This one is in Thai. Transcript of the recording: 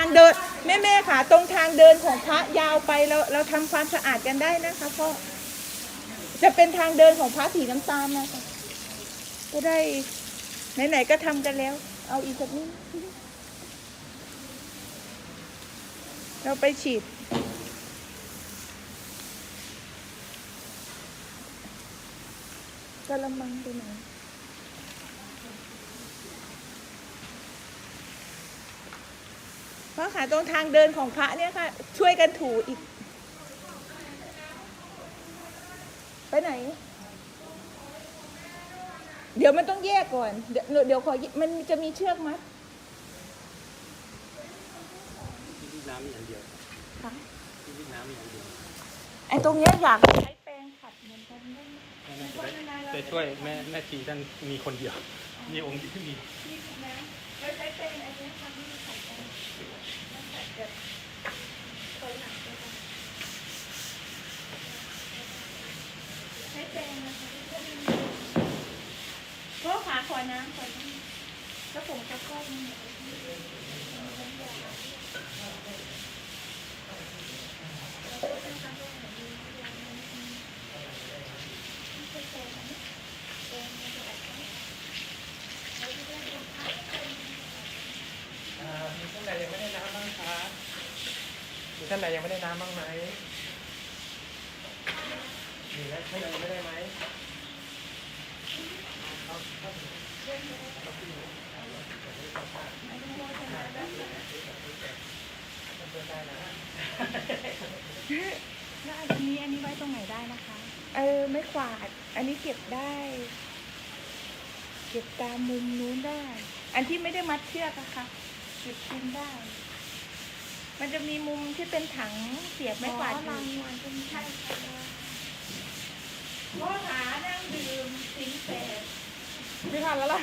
างเดินแม่แม่ๆค่ะตรงทางเดินของพระยาวไปเราเราทำความสะอาดกันได้นะคะพ่อจะเป็นทางเดินของพระสีน้ำตาลนะคะก็ได้ไหนๆก็ทำกันแล้ว เอาอีกสักนิดเราไปฉีดกระมังไปไหน พราะค่ะตรงทางเดินของพระเนี่ยค่ะ ช่วยกันถูอีก ไปไหน เดี๋ยวมันต้องแยกก่อน เดี๋ยวเดี๋ยวขอมันจะมีเชือกมัดที่วิ่งน้ำมีอย่างเดียวค่ะที่วิ่งน้ำมีอย่างเดียวไอ้ตรงเนี้ยอยากใช้แปรงขัดเหมือนกันได้ไหมจะช่วยแม่แม่ชีท่านมีคนเดียวมีองค์ที่มีที่ถูกนะแล้วใช้แปรงอันเนี้ยทำให้ขัดกัน แล้วขัดแบบเคยหนักเลยค่ะใช้แปรงนะคะเพราะขาขอน้ำขอน้ำแล้วผมจะก้อนนี่มีท่านใดยังไม่ได้น้ำบ้างคะ มีท่านใดยังไม่ได้น้ำบ้างไหมมีแล้วท่านใดยังไม่ได้ไหมแล้วอันนี้อันนี้ไว้ตรงไหนได้นะคะ เออไม่ขวาด อันนี้เก็บได้ เก็บตามมุมนู้นได้ อันที่ไม่ได้มัดเชือกอะค่ะเก็บกินได้ มันจะมีมุมที่เป็นถังเสียบไม่ขวาดอ๋ออยู่รางวัลเป็นใช่ใช่พ่อหานั่งดื่มสิงแปดไม่ทันแล้วล่ะ